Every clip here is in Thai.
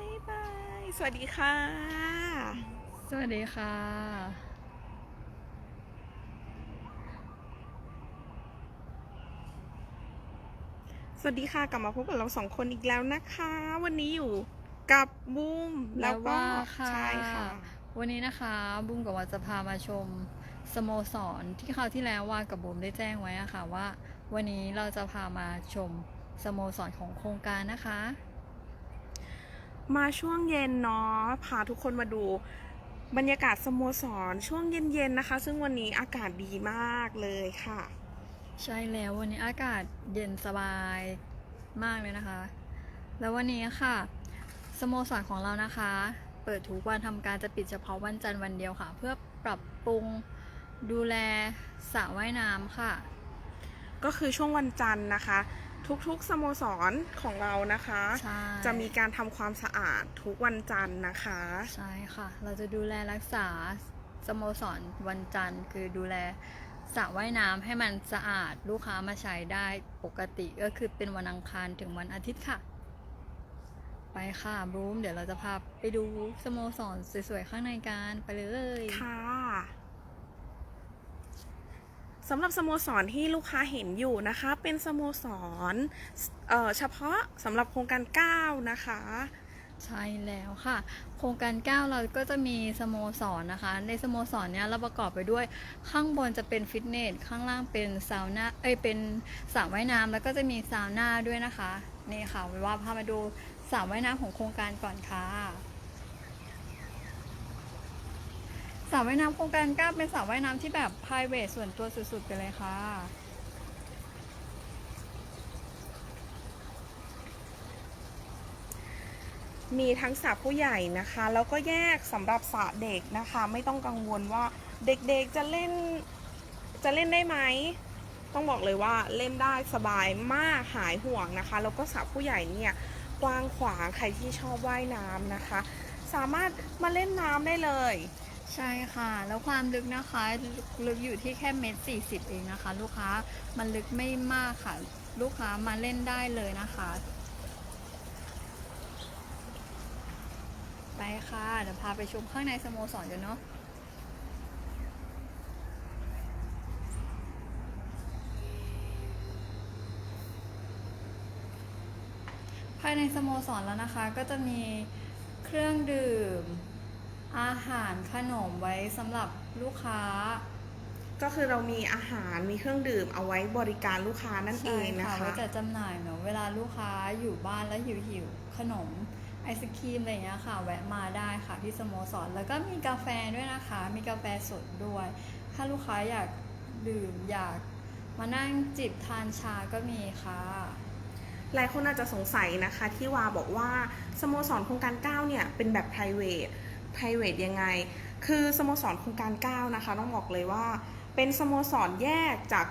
ายบาย สวัสดีค่ะ สวัสดีค่ะ สวัสดีค่ะ กลับมาพบกับเราสองคนอีกแล้วนะคะ วันนี้อยู่กับบูมแล้วก็ว่าค่ะใช่ค่ะ วันนี้นะคะบุ้มกับว่าจะพามาชมสโมสรที่คราวที่แล้วว่ากับบุ้มได้แจ้งไว้อะค่ะว่า วันนี้เราจะพามาชมสโมสรของโครงการนะคะ มาช่วงเย็นเนาะพาทุกคนมาดูบรรยากาศสโมสรช่วงเย็นๆนะคะ ซึ่งวันนี้อากาศดีมากเลยค่ะ ใช่แล้ววันนี้อากาศเย็นสบายมากเลยนะคะ แล้ววันนี้ค่ะสโมสรของเรานะคะ เปิดทุกวันทำการจะปิดเฉพาะวันจันทร์วันเดียวค่ะ เพื่อปรับปรุงดูแลสระว่ายน้ำค่ะ ก็คือช่วงวันจันทร์นะคะ ทุกๆสโมสรของเรานะคะใช่จะมีการทำความสะอาดทุกวันจันทร์นะคะ ใช่ค่ะ เราจะดูแลรักษาสโมสรวันจันทร์ คือดูแลสระว่ายน้ำให้มันสะอาดลูกค้ามาใช้ได้ปกติก็คือเป็นวันอังคารถึงวันอาทิตย์ค่ะ ไปค่ะบรูมเดี๋ยวเราจะพาไปดูสโมสรสวยๆข้างในกันไปเลยค่ะ สำหรับสโมสรที่ลูกค้าเห็นอยู่นะคะ เป็นสโมสรเอ่อเฉพาะสำหรับโครงการ 9 นะคะ ใช่แล้วค่ะ โครงการ 9 เราก็จะมีสโมสรนะคะ ในสโมสรเนี้ยเราประกอบไปด้วยข้างบนจะเป็นฟิตเนส ข้างล่างเป็นซาวน่าเอ้ยเป็นสระว่ายน้ำแล้วก็จะมีซาวน่าด้วยนะคะ นี่ค่ะว้ว่าพามาดูสระว่ายน้ำของโครงการก่อนค่ะ สระว่ายน้ำโครงการ9เป็นสระว่ายน้ำที่แบบ p r i v a t ส่วนตัวสุดๆไปเลยค่ะ มีทั้งสระผู้ใหญ่นะคะ แล้วก็แยกสำหรับสระเด็กนะคะ ไม่ต้องกังวลว่าเด็กๆจะเล่นจะเล่นได้ไหม ต้องบอกเลยว่าเล่นได้สบายมากหายห่วงนะคะ แล้วก็สระผู้ใหญ่เนี่ยกว้างขวางใครที่ชอบว่ายน้ำนะคะ สามารถมาเล่นน้ำได้เลย ใช่ค่ะ แล้วความลึกนะคะลึกอยู่ที่แค่เมตรสี่สิบเองนะคะ ลูกค้ามันลึกไม่มากค่ะ ลูกค้ามาเล่นได้เลยนะคะ ไปค่ะเดี๋ยวพาไปชมข้างในสโมสรกันเนาะภายในสโมสรแล้วนะคะ ก็จะมีเครื่องดื่ม อาหารขนมไว้สำหรับลูกค้า ก็คือเรามีอาหารมีเครื่องดื่มเอาไว้บริการลูกค้านั่นเองนะใช่คะไว้จัดจำหน่ายเนาะเวลาลูกค้าอยู่บ้านแล้วหิวหิวๆขนมไอศครีมอะไรอย่างเงี้ยค่ะ แวะมาได้ค่ะที่สโมสร แล้วก็มีกาแฟด้วยนะคะ มีกาแฟสดด้วย ถ้าลูกค้าอยากดื่มอยากมานั่งจิบทานชาก็มีค่ะหลายคนอาจจะสงสัยนะคะที่วาบอกว่าสโมสรโครงการ 9 เนี่ย เป็นแบบ private ยังไง คือสโมสรโครงการ 9 นะคะ ต้องบอกเลยว่า เป็นสโมสรแยกจาก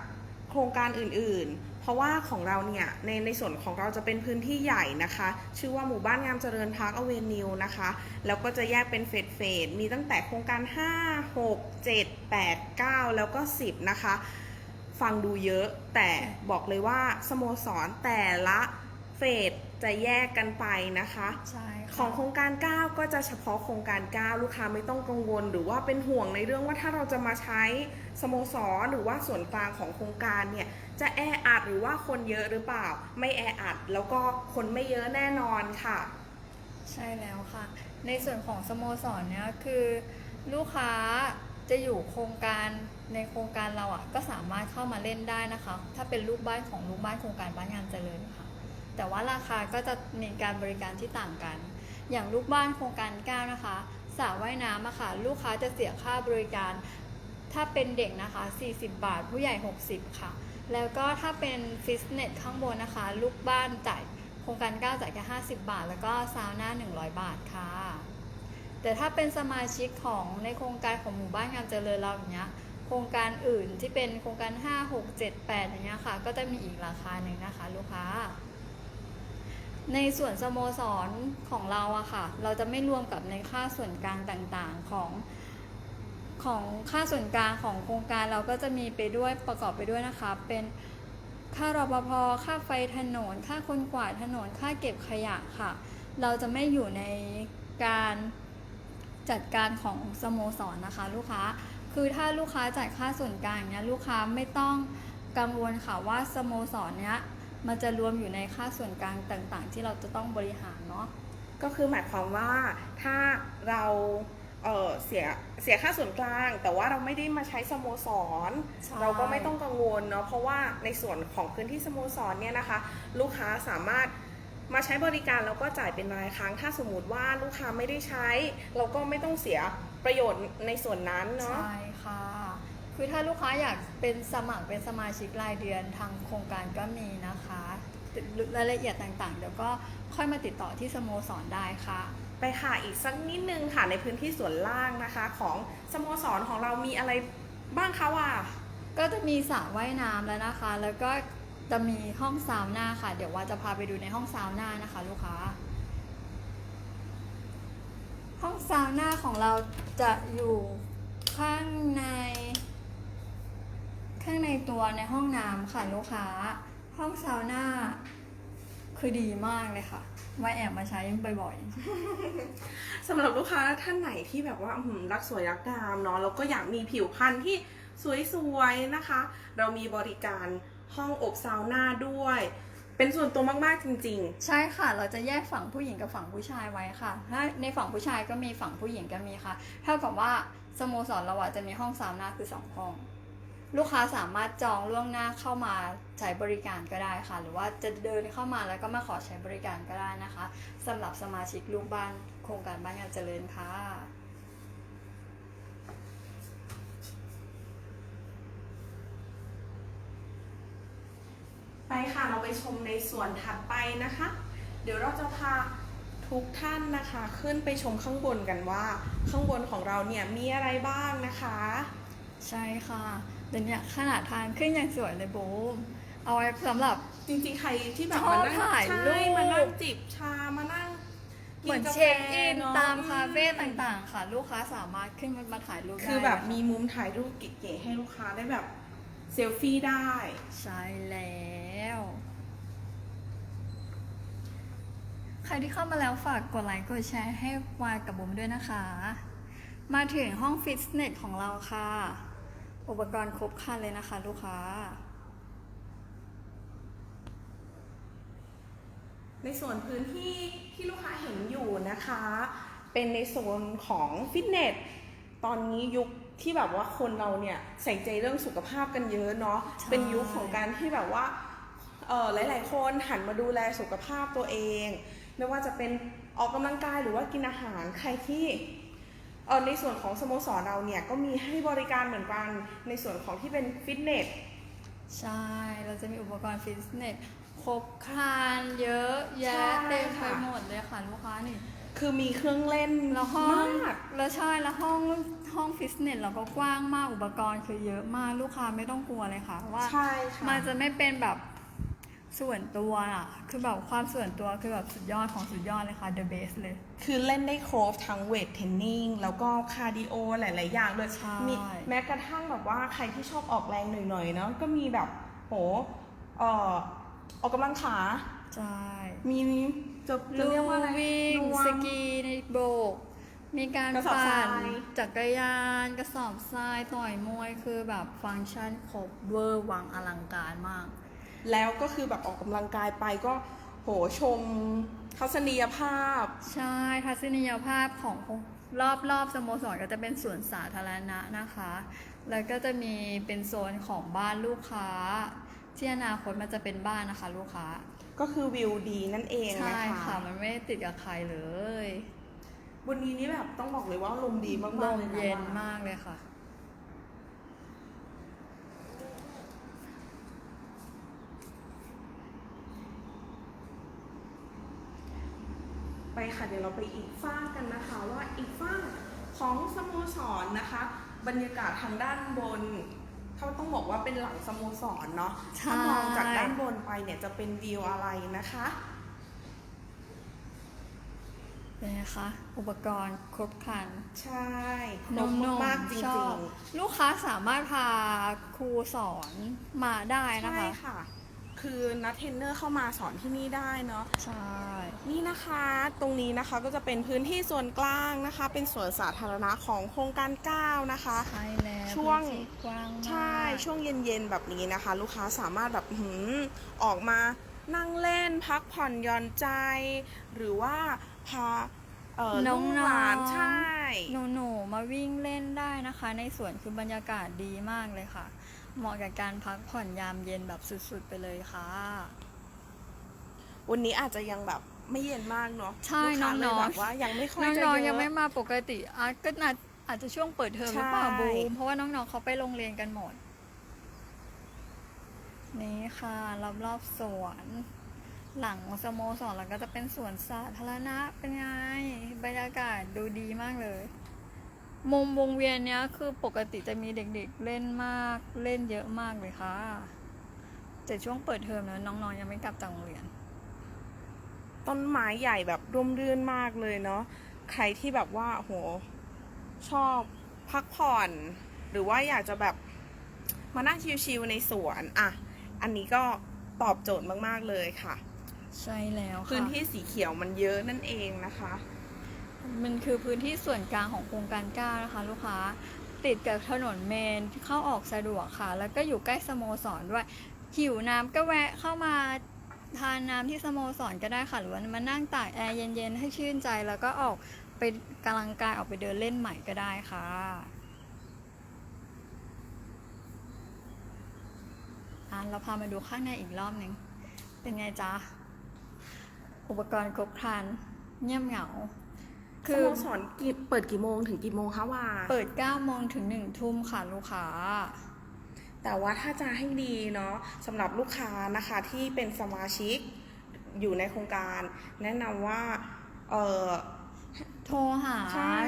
โครงการอื่นๆ เพราะว่าของเราเนี่ย ในในส่วนของเราจะเป็นพื้นที่ใหญ่นะคะ ชื่อว่าหมู่บ้านงามเจริญพาร์คอเวนิวนะคะ แล้วก็จะแยกเป็นเฟสเฟสมีตั้งแต่โครงการ 5 6 7 8 9 แล้วก็ 10 นะคะ ฟังดูเยอะแต่บอกเลยว่าสโมสรแต่ละ เฟสจะแยกกันไปนะคะใช่ค่ะของโครงการ 9 ก็จะเฉพาะโครงการ 9 ลูกค้าไม่ต้องกังวล หรือว่าเป็นห่วงในเรื่องว่าถ้าเราจะมาใช้สโมสรหรือว่าส่วนกลางของโครงการเนี่ยจะแออัดหรือว่าคนเยอะหรือเปล่า ไม่แออัดแล้วก็คนไม่เยอะแน่นอนค่ะ ใช่แล้วค่ะ ในส่วนของสโมสรเนี่ยคือลูกค้าจะอยู่โครงการในโครงการเราอะก็สามารถเข้ามาเล่นได้นะคะ ถ้าเป็นลูกบ้านของลูกบ้านโครงการบ้านงานเจริญค่ะ แต่ว่าราคาก็จะมีการบริการที่ต่างกัน อย่างลูกบ้านโครงการ9นะคะสระว่ายน้ำอะค่ะลูกค้าจะเสียค่าบริการ ถ้าเป็นเด็กนะคะ 40 บาท ผู้ใหญ่ 60 ค่ะ แล้วก็ถ้าเป็นฟิตเนสข้างบนนะคะ ลูกบ้านจ่ายโครงการ9จ่ายแค่50 บาท แล้วก็ซาวน่า 100 บาทค่ะ แต่ถ้าเป็นสมาชิกของในโครงการของหมู่บ้านงามเจริญเราอย่างเงี้ยโครงการอื่นที่เป็นโครงการ 5 6 7 8อย่างเงี้ยค่ะ ก็จะมีอีกราคาหนึ่งนะคะ ลูกค้า ในส่วนสโมสรของเราอะค่ะ เราจะไม่รวมกับในค่าส่วนกลางต่างๆของของค่าส่วนกลางของโครงการเราก็จะมีไปด้วยประกอบไปด้วยนะคะ เป็นค่ารปภค่าไฟถนน ค่าคนกวาดถนน ค่าเก็บขยะค่ะ เราจะไม่อยู่ในการจัดการของสโมสรนะคะ ลูกค้า คือถ้าลูกค้าจ่ายค่าส่วนกลางเนี้ยลูกค้าไม่ต้องกังวลค่ะว่าสโมสรเนี้ย มันจะรวมอยู่ในค่าส่วนกลางต่างๆ ที่เราจะต้องบริหารเนาะก็คือหมายความว่าถ้าเราเอ่อเสียเสียค่าส่วนกลาง แต่ว่าเราไม่ได้มาใช้สโมสรใช่เราก็ไม่ต้องกังวลเนาะเพราะว่าในส่วนของพื้นที่สโมสรเนี่ยนะคะ ลูกค้าสามารถมาใช้บริการแล้วก็จ่ายเป็นรายครั้ง ถ้าสมมติว่าลูกค้าไม่ได้ใช้ เราก็ไม่ต้องเสียประโยชน์ในส่วนนั้นเนาะใช่ค่ะ คือถ้าลูกค้าอยากเป็นสมัครเป็นสมาชิกรายเดือนทางโครงการก็มีนะคะรายละเอียดต่างๆ เดี๋ยวก็ค่อยมาติดต่อที่สโมสรได้ค่ะ ไปค่ะอีกสักนิดนึงค่ะในพื้นที่ส่วนล่างนะคะ ของสโมสรของเรามีอะไรบ้างคะว่า ก็จะมีสระว่ายน้ำแล้วนะคะ แล้วก็จะมีห้องซาวน่าค่ะ เดี๋ยวว่าจะพาไปดูในห้องซาวน่านะคะ ลูกค้า ห้องซาวน่าของเราจะอยู่ข้างใน ข้างในตัวในห้องน้ำค่ะลูกค้า ห้องซาวน่าคือดีมากเลยค่ะ ว่าแอบมาใช้บ่อยๆ สำหรับลูกค้าท่านไหนที่แบบว่าอื้อหือรักสวยรักงามเนาะแล้วก็อยากมีผิวพรรณที่สวยๆนะคะ เรามีบริการห้องอบซาวน่าด้วย เป็นส่วนตัวมากๆจริงใช่ค่ะ เราจะแยกฝั่งผู้หญิงกับฝั่งผู้ชายไว้ค่ะถ้าในฝั่งผู้ชายก็มีฝั่งผู้หญิงก็มีค่ะ เท่ากับว่าสโมสรเราอะจะมีห้องซาวน่าคือสองห้อง ลูกค้าสามารถจองล่วงหน้าเข้ามาใช้บริการก็ได้ค่ะ หรือว่าจะเดินเข้ามาแล้วก็มาขอใช้บริการก็ได้นะคะสำหรับสมาชิกลูกบ้านโครงการบ้านงานเจริญค่ะๆไปค่ะเราไปชมในส่วนถัดไปนะคะ เดี๋ยวเราจะพาทุกท่านนะคะ ขึ้นไปชมข้างบนกันว่า ข้างบนของเราเนี่ยมีอะไรบ้างนะคะ ใช่ค่ะ เดี๋ยวนี้ขนาดทางขึ้นยังสวยเลยบูมเอาไว้สำหรับ จริงๆ ใครที่แบบชอบมานั่งถ่ายรูปใช่มานั่งจิบชา มานั่งเหมือนกาแฟเช็คอินะตามคาเฟ่ต่างๆ ค่ะ ลูกค้าสามารถขึ้นมาถ่ายรูปได้คือแบบนะะมีมุมถ่ายรูปเก๋ๆให้ลูกค้าได้แบบเซลฟี่ได้ ใช่แล้ว ใครที่เข้ามาแล้วฝากกดไลค์กดแชร์ให้วายกับบุ๋มด้วยนะคะ มาถึงห้องฟิตเนสของเราค่ะ อุปกรณ์ครบครันเลยนะคะ ลูกค้า ในส่วนพื้นที่ที่ลูกค้าเห็นอยู่นะคะ เป็นในโซนของฟิตเนสตอนนี้ยุคที่แบบว่าคนเราเนี่ยใส่ใจเรื่องสุขภาพกันเยอะเนาะใช่เป็นยุคของการที่แบบว่าเออหลาย ๆ คนหันมาดูแลสุขภาพตัวเอง ไม่ว่าจะเป็นออกกำลังกายหรือว่ากินอาหารใครที่เออ ในส่วนของสโมสรเราเนี่ยก็มีให้บริการเหมือนกันในส่วนของที่เป็นฟิตเนสใช่ เราจะมีอุปกรณ์ฟิตเนสครบครันเยอะแยะใช่เต็มไปค่ะหมดเลยค่ะลูกค้านี่คือมีเครื่องเล่นแล้วห้องมากแล้วใช่แล้วห้องห้องฟิตเนสเราก็กว้างมากอุปกรณ์คือเยอะมากลูกค้าไม่ต้องกลัวเลยค่ะว่าใช่ค่ะมันจะไม่เป็นแบบ ส่วนตัวอะ คือแบบความส่วนตัวคือแบบสุดยอดของสุดยอดเลยค่ะ the best เลย คือเล่นได้ครบทั้งเวทเทรนนิ่งแล้วก็คาร์ดิโอหลาย ๆ อย่างเลยใช่มีแม้กระทั่งแบบว่าใครที่ชอบออกแรงหน่อย ๆ เนาะก็มีแบบโหเอ่อออกกำลังขาใช่มีจะจะลู่เรียกว่าอะไรวิ่งรวมสกีในโบก มีการกระสอบปั่นทรายจักรยานกระสอบทรายต่อยมวยคือแบบฟังก์ชันครบเวอร์วังอลังการมาก แล้วก็คือแบบออกกำลังกายไปก็โหชมทัศนียภาพ ใช่ทัศนียภาพของรอบรอบๆสโมสรก็จะเป็นสวนสาธารณะนะคะ แล้วก็จะมีเป็นโซนของบ้านลูกค้า ที่อนาคตมันจะเป็นบ้านนะคะ ลูกค้า ก็คือวิวดีนั่นเองใช่นะคะค่ะ มันไม่ได้ติดกับใครเลยบนนี้นี่แบบต้องบอกเลยว่าลมดีมากลๆมเลยนะเย็นว่มากเลยค่ะ ไปค่ะเดี๋ยวเราไปอีกฝ้ากกันนะคะว่าอีกฝ้ากของสโมสรนะคะ บรรยากาศทางด้านบนเขาต้องบอกว่าเป็นหลังสโมสรเนาะใช่ถ้ามองจากด้านบนไปเนี่ยจะเป็นวิวอะไรนะคะเป็นไงคะอุปกรณ์ครบครัน ใช่ครน้บองมากๆจๆชริองบลูกค้าสามารถพาครูสอนมาได้ๆนะใช่คะ ค่ะคคือนัดเทรนเนอร์เข้ามาสอนที่นี่ได้เนาะ ใช่ นี่นะคะ ตรงนี้นะคะก็จะเป็นพื้นที่ส่วนกลางนะคะ เป็นสวนสาธารณะของโครงการ9นะคะ ใช่แล้วช่วงพื้นที่กว้างมากใช่ ช่วงเย็นๆแบบนี้นะคะ ลูกค้าสามารถแบบหืมออกมานั่งเล่นพักผ่อนหย่อนใจ หรือว่าพาเอ่อน้ลูองกๆหลานใช่หนูหนูๆมาวิ่งเล่นได้นะคะ ในสวนคือบรรยากาศดีมากเลยค่ะ เหมาะกับการพักผ่อนยามเย็นแบบสุดๆไปเลยค่ะ วันนี้อาจจะยังแบบไม่เย็นมากเนาะใช่ลูกค้าเลยน้องๆ แบบว่ายังไม่ค่อยจะน้องเยๆยังอะไม่มาปกติอาจก็น่าอาจจะช่วงเปิดเทอมหรือเปล่าใช่ บูมเพราะว่าน้องๆเขาไปโรงเรียนกันหมด นี่ค่ะรอบๆสวน หลังสโมสรแล้วก็จะเป็นสวนสาธารณะเป็นไง บรรยากาศดูดีมากเลย มุมวงเวียนเนี้ยคือปกติจะมีเด็กๆเล่นมากเล่นเยอะมากเลยค่ะ แต่ช่วงเปิดเทอมนะน้องๆยังไม่กลับจากโรงเรียน ต้นไม้ใหญ่แบบร่มรื่นมากเลยเนาะใครที่แบบว่าโหชอบพักผ่อน หรือว่าอยากจะแบบมานั่งชิลๆในสวนอะอันนี้ก็ตอบโจทย์มากๆเลยค่ะ ใช่แล้วค่ะพื้นที่สีเขียวมันเยอะนั่นเองนะคะ มันคือพื้นที่ส่วนกลางของโครงการก้านะคะลูกค้าติดกับถนนเมนเข้าออกสะดวกค่ะ แล้วก็อยู่ใกล้สโมสรด้วยหิวน้ำก็แวะเข้ามาทานน้ำที่สโมสรก็ได้ค่ะ หรือว่ามานั่งตากแอร์เย็นๆ ให้ชื่นใจ แล้วก็ออกไปกำลังกายออกไปเดินเล่นใหม่ก็ได้ค่ะอะเราพามาดูข้างในอีกรอบหนึ่งเป็นไงจ๊ะ อุปกรณ์ครบครันเงียบเหงา สโมสรกี่เปิดกี่โมงถึงกี่โมงคะว่า เปิด9โมงถึง1ทุ่มค่ะลูกค้า แต่ว่าถ้าจะให้ดีเนาะสำหรับลูกค้านะคะที่เป็นสมาชิกอยู่ในโครงการ แนะนำว่าเออโทรหา ใช่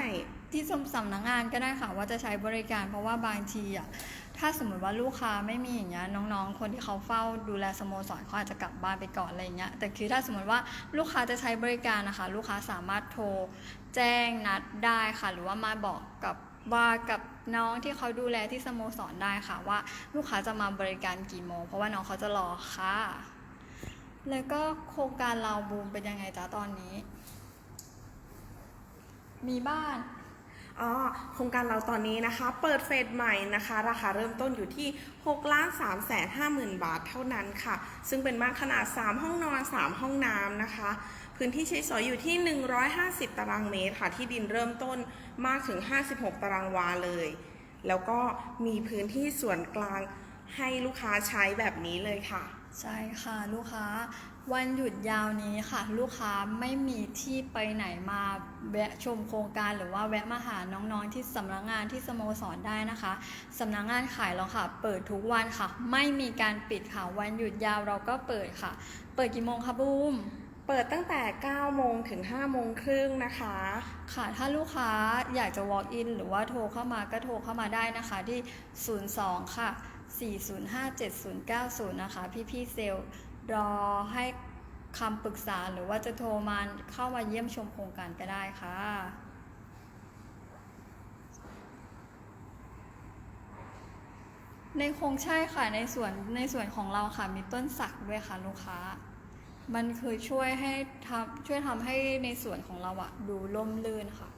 ที่สำสำนักงานก็ได้ค่ะว่าจะใช้บริการเพราะว่าบางทีอะถ้าสมมติว่าลูกค้าไม่มีอย่างเงี้ยน้องๆ คนที่เขาเฝ้าดูแลสโมสรเขาอาจจะกลับบ้านไปก่อนอะไรเงี้ยแต่คือถ้าสมมติว่าลูกค้าจะใช้บริการนะคะ ลูกค้าสามารถโทร แจ้งนัดได้ค่ะ หรือว่ามาบอกกับว่ากับน้องที่เขาดูแลที่สโมสรได้ค่ะ ว่าลูกค้าจะมาบริการกี่โมง เพราะว่าน้องเขาจะรอค่ะ แล้วก็โครงการเราบูมเป็นยังไงจ๊ะตอนนี้ มีบ้านอ๋อโครงการเราตอนนี้นะคะ เปิดเฟสใหม่นะคะ ราคาเริ่มต้นอยู่ที่6ล้าน3แสน5หมื่นบาทเท่านั้นค่ะ ซึ่งเป็นบ้านขนาด 3 ห้องนอน 3 ห้องน้ำนะคะ พื้นที่ใช้สอยอยู่ที่ 150 ตารางเมตรค่ะ ที่ดินเริ่มต้นมากถึง 56 ตารางวาเลย แล้วก็มีพื้นที่ส่วนกลางให้ลูกค้าใช้แบบนี้เลยค่ะ ใช่ค่ะลูกค้าวันหยุดยาวนี้ค่ะ ลูกค้าไม่มีที่ไปไหนมาแวะชมโครงการหรือว่าแวะมาหาน้องๆที่สำนักงานที่สโมสรได้นะคะสำนักงานขายเราค่ะ เปิดทุกวันค่ะ ไม่มีการปิดค่ะ วันหยุดยาวเราก็เปิดค่ะ เปิดกี่โมงคะบูม เปิดตั้งแต่ 9 โมงถึง 5 โมงครึ่งนะคะ ค่ะ ถ้าลูกค้าอยากจะ walk in หรือว่าโทรเข้ามาก็โทรเข้ามาได้นะคะที่ 02 ค่ะ 4057090 นะคะ พี่ๆเซลล์รอให้คำปรึกษาหรือว่าจะโทรมาเข้ามาเยี่ยมชมโครงการก็ได้ค่ะในโครงใช่ค่ะในส่วนในส่วนของเราค่ะมีต้นสักด้วยค่ะลูกค้า มันคือช่วยให้ทำช่วยทำให้ในส่วนของเราอะดูร่มรื่นค่ะ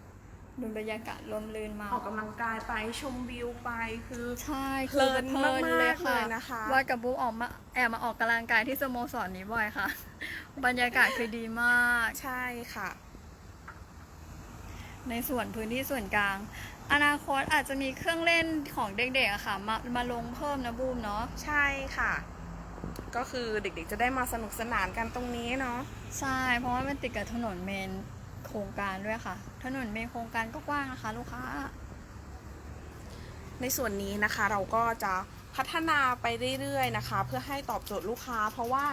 ดูบรรยากาศร่มรื่นมากออกกำลังกายไปชมวิวไปคือ ใช่เพลินคือเพลินเลยมากๆค่ะเลยนะคะว่ากับบุ๊กออกมาแอบมาออกกำลังกายที่สโมสรนี้บ่อยค่ะ บรรยากาศคือดีมาก ใช่ค่ะ ในส่วนพื้นที่ส่วนกลาง อนาคตอาจจะมีเครื่องเล่นของเด็กๆอะค่ะ มามาลงเพิ่มนะบูมเนาะใช่ค่ะ ก็คือเด็กๆจะได้มาสนุกสนานกันตรงนี้เนาะใช่ เพราะว่ามันติดกับถนนเมนโครงการด้วยค่ะ ถนนเมนโครงการก็กว้างนะคะ ลูกค้า ในส่วนนี้นะคะเราก็จะพัฒนาไปเรื่อยๆนะคะ เพื่อให้ตอบโจทย์ลูกค้า เพราะว่า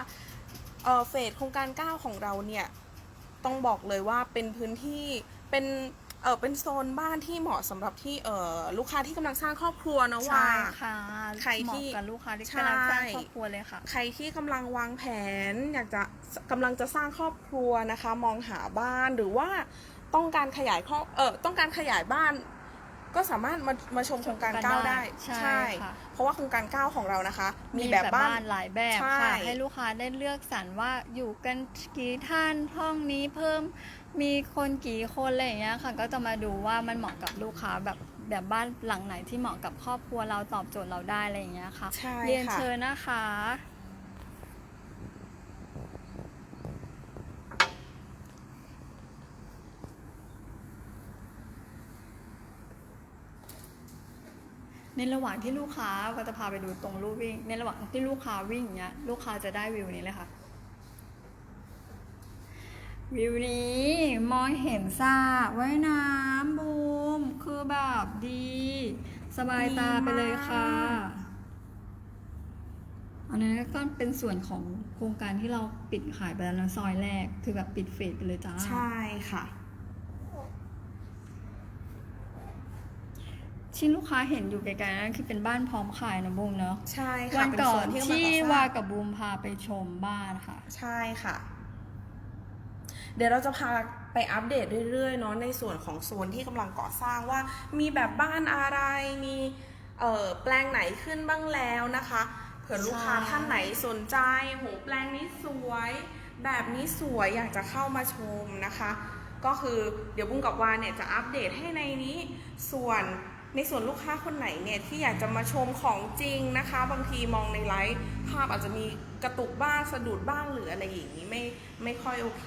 เอ่อเฟสโครงการ 9 ของเราเนี่ยต้องบอกเลยว่าเป็นพื้นที่เป็น เออเป็นโซนบ้านที่เหมาะสำหรับที่เออลูกค้าที่กำลังสร้างครอบครัวเนาะว่า ใช่ค่ะใครที่เหมาะกับลูกค้าที่ใช่กำลังสร้างครอบครัวเลยค่ะ ใครที่กำลังวางแผน อยากจะกำลังจะสร้างครอบครัวนะคะ มองหาบ้านหรือว่าต้องการขยายครอบเออต้องการขยายบ้าน ก็สามารถมามาชมโครงการชมกันเก้าได้ได้ใช่ค่ะ เพราะว่าโครงการเก้าของเรานะคะ มีแบบบ้าน หลายแบบใช่ ค่ะ ให้ลูกค้าได้เลือกสรรว่าอยู่กันกี่ท่านห้องนี้เพิ่มมีคนกี่คนอะไรอย่างเงี้ยค่ะ ก็จะมาดูว่ามันเหมาะกับลูกค้าแบบแบบบ้านหลังไหนที่เหมาะกับครอบครัวเราตอบโจทย์เราได้อะไรอย่างเงี้ยค่ะ ใช่เรียนค่ะ เชิญนะคะ ในระหว่างที่ลูกค้าก็จะพาไปดูตรงรูปวิ่ง ในระหว่างที่ลูกค้าวิ่งอย่างเงี้ย ลูกค้าจะได้วิวนี้เลยค่ะ วิวนี้มองเห็นสระว่ายน้ำบูม คือแบบดี สบายตาไปเลยค่ะ อันนี้ก็เป็นส่วนของโครงการที่เราปิดขายไปแล้วนะซอยแรก คือแบบปิดเฟสไปเลยจ้า ใช่ค่ะ ที่ลูกค้าเห็นอยู่ไกลๆนั่นคือเป็นบ้านพร้อมขายนะบูมเนาะใช่ค่ะวันเป็ก่อส่นกำลังที่ก่อสร้งวากับบูมพาไปชมบ้านค่ะ ใช่ค่ะ เดี๋ยวเราจะพาไปอัปเดตเรื่อยๆเนาะในส่วนของโซนที่กำลังก่อสร้างว่า มีแบบบ้านอะไรมีเอ่อแปลงไหนขึ้นบ้างแล้วนะคะเผื่อลูกค้าใช่ท่านไหนสนใจโหแปลงนี้สวย แบบนี้สวยอยากจะเข้ามาชมนะคะ ก็คือเดี๋ยวบุ้งกับวานเนี่ยจะอัปเดตให้ในนี้ส่วน ในส่วนลูกค้าคนไหนเนี่ยที่อยากจะมาชมของจริงนะคะ บางทีมองในไลฟ์ภาพอาจจะมีกระตุกบ้างสะดุดบ้างหรืออะไรอย่างนี้ไม่ไม่ค่อยโอเค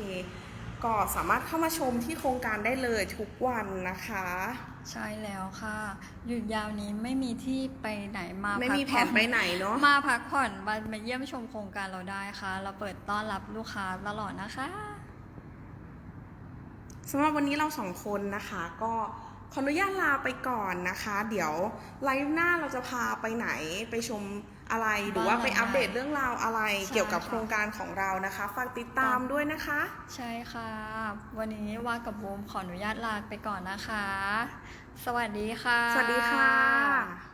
ก็สามารถเข้ามาชมที่โครงการได้เลยทุกวันนะคะ ใช่แล้วค่ะ หยุดยาวนี้ไม่มีที่ไปไหนมาไม่มีแผพักนผ่อนไปไหนเนาะมาพักผ่อนมามาเยี่ยมชมโครงการเราได้ค่ะ เราเปิดต้อนรับลูกค้าตลอดนะคะสำหรับวันนี้เราสองคนนะคะก็ ขออนุญาตลาไปก่อนนะคะ เดี๋ยวไลฟ์หน้าเราจะพาไปไหนไปชมอะไรหรือว่าไปอัปเดตเรื่องราวอะไรใช่เกี่ยวกับค่ะโครงการของเรานะคะฝากติดตามด้วยนะคะ ใช่ค่ะ วันนี้ว่ากับบูมขออนุญาตลาไปก่อนนะคะ สวัสดีค่ะ สวัสดีค่ะ